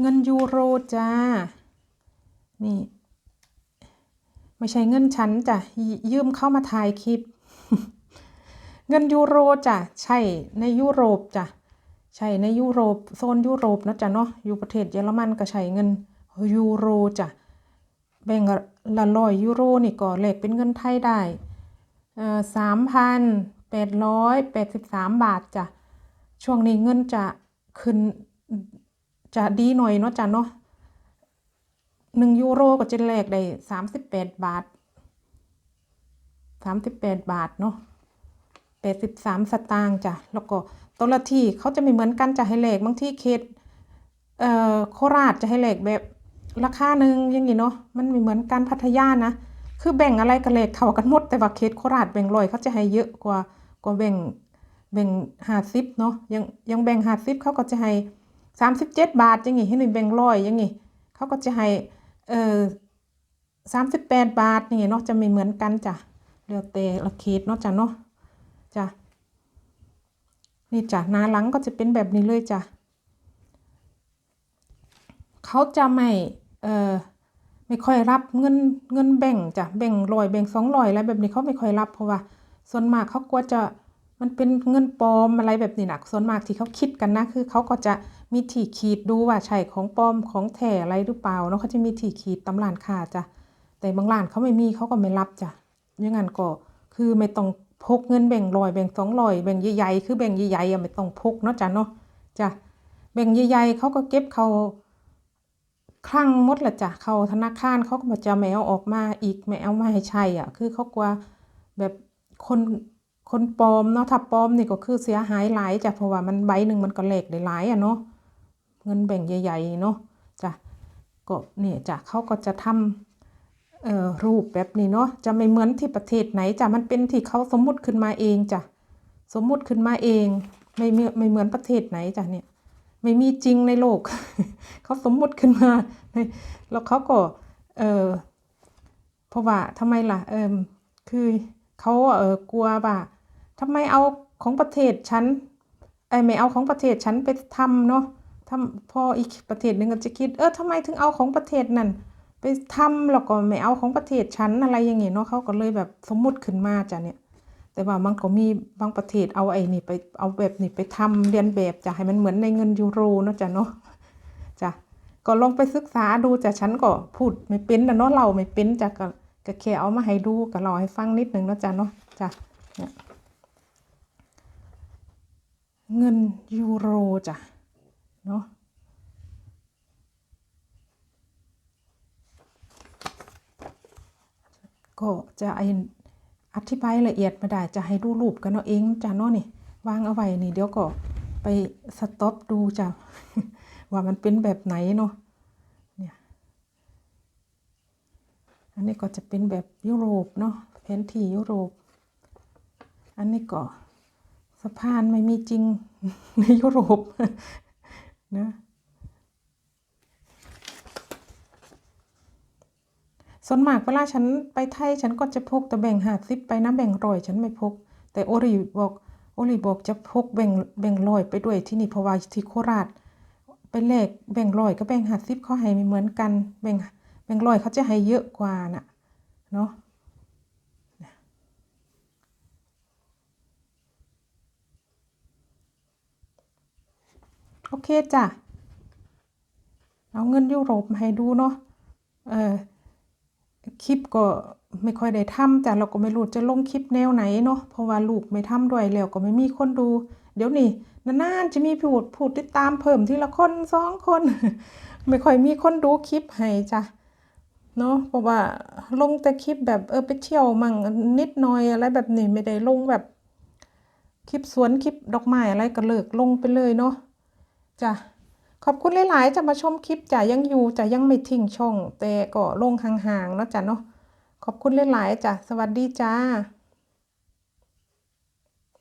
เงินยูโรจ้า นี่ ไม่ใช่เงินฉันจ้ะ ยืมเข้ามาถ่ายคลิป เงินยูโรจ้ะ ใช่ในยุโรปจ้ะ ใช่ในยุโรปโซนยุโรปนะจ๊ะเนาะ อยู่ประเทศเยอรมันก็ใช้เงินยูโรจ้ะ แบ่งละร้อยยูโรนี่ก็เลขเป็นเงินไทยได้สามพันแปดร้อยแปดสิบสามบาทจ้ะ ช่วงนี้เงินจะขึ้น จะดีหน่อยเนาะจ้ะเนาะหนึ่งยูโรก็จะแลกได้สามสิบแปดบาทสามสิบแปดบาทเนาะแปดสิบสามสตางค์จ้ะแล้วก็ตัวละที่เขาจะไม่เหมือนกันจะให้แลกบางที่เขตเอ่อโคราชจะให้แลกแบบราคาหนึ่งอย่างงี้เนาะมันไม่เหมือนกันพัทยานะคือแบ่งอะไรก็แลกเท่ากันหมดแต่ว่าเขตโคราชแบ่งร้อยเขาจะให้เยอะกว่ากว่าแบ่งแบ่งห้าสิบเนาะยังยังแบ่งห้าสิบเขาก็จะให้ สามสิบเจ็ดบาทอย่างงี้ให้หนึ่งแบ่งร้อยอย่างงี้เขาก็จะให้เอ่อสามสิบแปดบาทนี่เนาะจะไม่เหมือนกันจ้ะเดี๋ยวแต่ละเขตเนาะจ้ะเนาะจ้ะนี่จ้ะหน้าหลังก็จะเป็นแบบนี้เลยจ้ะเขาจะไม่เอ่อไม่ค่อยรับเงินเงินแบ่งจ้ะแบ่งร้อยแบ่งสองร้อยอะไรแบบนี้เขาไม่ค่อยรับเพราะว่า ส่วนมากเขากลัวจะ มันเป็นเงินปลอมอะไรแบบนี้นะส่วนมากที่เขาคิดกันนะ คือเขาก็จะมีที่ขีดดูว่าใช่ของปลอมของแท้อะไรหรือเปล่าเนาะเขาจะมีที่ขีดตำร้านค้าจ้ะแต่บางร้านเขาไม่มีเขาก็ไม่รับจ้ะย่างนั้นก็คือไม่ต้องพกเงินแบ่งร้อยแบ่งสองร้อยแบ่งใหญ่ๆคือแบ่งใหญ่ๆอะไม่ต้องพกเนาะจ้ะเนาะจ้ะแบ่งใหญ่ๆเขาก็เก็บเขาคลั่งมดละจ้ะเขาธนาคารเขาก็จะไม่เออกมาอีกไม่เอามาให้ใช้อะ คือเขากลัวแบบคน คนปลอมเนาะถ้าปลอมนี่ก็คือเสียหายหลายจ้ะเพราะว่ามันใบหนึ่งมันก็แหลกได้หลายอะเนาะเงินแบ่งใหญ่ๆเนาะจ้ะก็เนี่ยจ้ะเขาก็จะทำเอ่อรูปแบบนี้เนาะจะไม่เหมือนที่ประเทศไหนจ้ะมันเป็นที่เขาสมมุติขึ้นมาเองจ้ะสมมุติขึ้นมาเองไม่เหมไม่เหมือนประเทศไหนจ้ะเนี่ยไม่มีจริงในโลก เขาสมมุติขึ้นมาแล้วเขาก็เออเพราะว่าทำไมล่ะเออคือเขาเออกลัวว่า ทำไมเอาของประเทศฉันไอ้ไม่เอาของประเทศฉันไปทำเนาะทำพออีกประเทศหนึ่งก็จะคิด เออทำไมถึงเอาของประเทศนั่นไปทำแล้วก็ไม่เอาของประเทศฉันอะไรอย่างเงี้ยเนาะเขาก็เลยแบบสมมุติขึ้นมาจ้ะเนี่ย แต่ว่ามันก็มีบางประเทศเอาไอ้นี่ไปเอาแบบนี่ไปทำเรียนแบบจะให้มันเหมือนในเงินยูโรเนาะจ้ะเนาะจ้ะก็ลองไปศึกษาดูจ้ะฉันก็พูดไม่เป็นนะเนาะเราไม่เป็นจ้ะก็ก็แค่เอามาให้ดูก็เล่าให้ฟังนิดนึงเนาะจ้ะเนาะจ้ะเนี่ย เงินยูโรจ้ะเนาะก็จะอธิบายละเอียดไม่ได้จะให้ดูรูปกันเอาเองจ้ะเนาะนี่วางเอาไว้นี่เดี๋ยวก็ไปสต็อปดูจ้ะว่ามันเป็นแบบไหนเนาะเนี่ยอันนี้ก็จะเป็นแบบยุโรปเนาะแผนที่ยุโรป อันนี้ก็ะพานไม่มีจริงในยุโรปนะส่วนมากเวลาฉันไปไทยฉันก็จะพกแต่แบ่งหาสิบไปนะแบ่งรอยฉันไม่พก แต่โอริบอกโอริบอกจะพกแบ่งแบ่งรอยไปด้วยที่นี่เพราะว่าที่โคราชไปแลกแบ่งรอยก็แบ่งหาสิบเขาให้ไม่เหมือนกันแบ่งแบ่งรอยเขาจะให้เยอะกว่าน่ะเนาะ โอเคจ้ะ เอาเงินยุโรปมาให้ดูเนาะ เออคลิปก็ไม่ค่อยได้ทำจ้ะเราก็ไม่รู้จะลงคลิปแนวไหนเนาะ เพราะว่าลูกไม่ทำด้วยแล้วก็ไม่มีคนดู เดี๋ยวนี้นานๆจะมีผู้ผู้ติดตามเพิ่มทีละคนสองคน ไม่ค่อยมีคนดูคลิปให้จ้ะเนาะเพราะว่าลงแต่คลิปแบบเออไปเที่ยวมั่งนิดหน่อยอะไรแบบนี้ไม่ได้ลงแบบคลิปสวนคลิปดอกไม้อะไรก็เลิกลงไปเลยเนาะ จ้ะขอบคุณหลาย ๆ จะมาชมคลิปจ้ะยังอยู่จ้ะยังไม่ทิ้งช่อง แต่ก็ลงห่าง ๆ เนาะจ้ะเนาะขอบคุณหลาย ๆ จ้ะสวัสดีจ้า